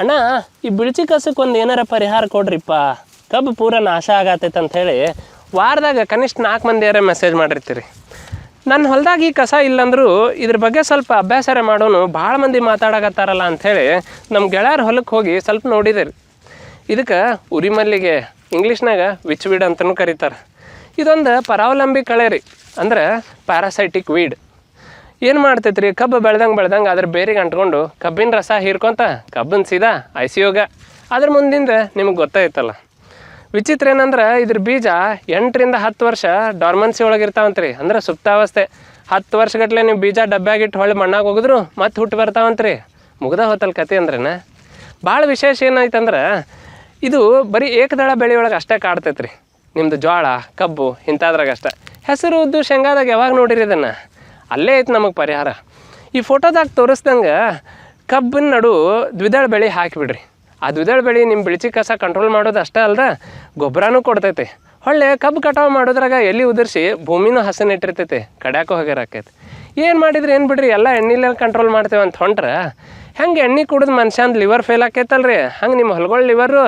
ಅಣ್ಣ, ಈ ಬಿಳ್ಚಿ ಕಸಕ್ಕೆ ಒಂದು ಏನಾರ ಪರಿಹಾರ ಕೊಡ್ರಿಪ್ಪ. ಕಬ್ಬು ಪೂರ ನಾಶ ಆಗತ್ತೈತೆ ಅಂತ ಹೇಳಿ ವಾರದಾಗ ಕನಿಷ್ಠ ನಾಲ್ಕು ಮಂದಿಯಾರ ಮೆಸೇಜ್ ಮಾಡಿರ್ತೀರಿ. ನನ್ನ ಹೊಲದಾಗ ಈ ಕಸ ಇಲ್ಲಂದ್ರೂ ಇದ್ರ ಬಗ್ಗೆ ಸ್ವಲ್ಪ ಅಭ್ಯಾಸರ ಮಾಡೋನು ಭಾಳ ಮಂದಿ ಮಾತಾಡಕತ್ತಾರಲ್ಲ ಅಂಥೇಳಿ ನಮ್ಮ ಗೆಳೆಯರ ಹೊಲಕ್ಕೆ ಹೋಗಿ ಸ್ವಲ್ಪ ನೋಡಿದಿರಿ. ಇದಕ್ಕೆ ಉರಿ ಮಲ್ಲಿಗೆ ಇಂಗ್ಲೀಷ್ನಾಗ ವಿಚ್ ವೀಡ್ ಅಂತಲೂ ಕರೀತಾರೆ. ಇದೊಂದು ಪರಾವಲಂಬಿ ಕಳೆ ರೀ. ಅಂದ್ರೆ ಪ್ಯಾರಾಸೈಟಿಕ್ ವೀಡ್ ಏನು ಮಾಡ್ತೈತೆ ರೀ ಕಬ್ಬು ಬೆಳ್ದಂಗೆ ಬೆಳ್ದಂಗೆ ಅದ್ರ ಬೇರಿಗೆ ಅಂಟ್ಕೊಂಡು ಕಬ್ಬಿನ ರಸ ಹೀರ್ಕೊಂತ ಕಬ್ಬನ್ ಸೀದಾ ಐಸಿಯೋಗ ಅದ್ರ ಮುಂದಿಂದ ನಿಮಗೆ ಗೊತ್ತಾಯ್ತಲ್ಲ. ವಿಚಿತ್ರ ಏನಂದ್ರೆ ಇದ್ರ ಬೀಜ ಎಂಟರಿಂದ ಹತ್ತು ವರ್ಷ ಡಾರ್ಮನ್ಸಿ ಒಳಗೆ ಇರ್ತಾವಂತ್ರಿ ಅಂದ್ರೆ ಸುಪ್ತಾವಸ್ಥೆ. ಹತ್ತು ವರ್ಷಗಟ್ಲೆ ನೀವು ಬೀಜ ಡಬ್ಬ್ಯಾಗಿಟ್ಟು ಹೊಳ್ಳಿ ಮಣ್ಣಾಗ ಹೋಗಿದ್ರು ಮತ್ತೆ ಹುಟ್ಟು ಬರ್ತಾವಂತ್ರಿ. ಮುಗ್ದ ಹೋತಲ್ ಕತೆ ಅಂದ್ರೇನ? ಭಾಳ ವಿಶೇಷ ಏನಾಯ್ತಂದ್ರೆ ಇದು ಬರೀ ಏಕದಳ ಬೆಳೆಯೊಳಗೆ ಅಷ್ಟೇ ಕಾಡ್ತೈತೆ ರೀ ನಿಮ್ಮದು ಜೋಳ ಕಬ್ಬು ಇಂಥದ್ರಾಗ ಅಷ್ಟೇ. ಹೆಸರು ಉದ್ದು ಶೇಂಗಾದಾಗ ಯಾವಾಗ ನೋಡಿರಿ ಇದನ್ನು? ಅಲ್ಲೇ ಐತೆ ನಮಗೆ ಪರಿಹಾರ. ಈ ಫೋಟೋದಾಗ ತೋರಿಸ್ದಂಗೆ ಕಬ್ಬಿನ ನಡು ದ್ವಿದಳ ಬೆಳೆ ಹಾಕಿಬಿಡ್ರಿ. ಆ ದ್ವಿದಳ ಬೆಳೆ ನಿಮ್ಮ ಬಿಳಿಚಿ ಕಸ ಕಂಟ್ರೋಲ್ ಮಾಡೋದು ಅಷ್ಟೇ ಅಲ್ಲದೆ ಗೊಬ್ಬರನೂ ಕೊಡ್ತೈತೆ. ಹೊಳ್ಳೆ ಕಬ್ಬು ಕಟಾವು ಮಾಡೋದ್ರಾಗ ಎಲ್ಲಿ ಉದುರಿಸಿ ಭೂಮಿನೂ ಹಸನಿಟ್ಟಿರ್ತೈತೆ ಕಡ್ಯಾಕೂ ಹೋಗಿರಾಕೈತೆ ಏನು ಮಾಡಿದ್ರೆ, ಏನು ಬಿಡ್ರಿ, ಎಲ್ಲ ಎಣ್ಣೆಲೆ ಕಂಟ್ರೋಲ್ ಮಾಡ್ತೇವೆ ಅಂತ ಹೊಂಟ್ರೆ? ಹೆಂಗೆ ಎಣ್ಣೆ ಕುಡಿದು ಮನುಷ್ಯಂದು ಲಿವರ್ ಫೇಲ್ ಆಕೈತಲ್ರಿ? ಹಂಗೆ ನಿಮ್ಮ ಹೊಲ್ಗಳ ಲಿವರು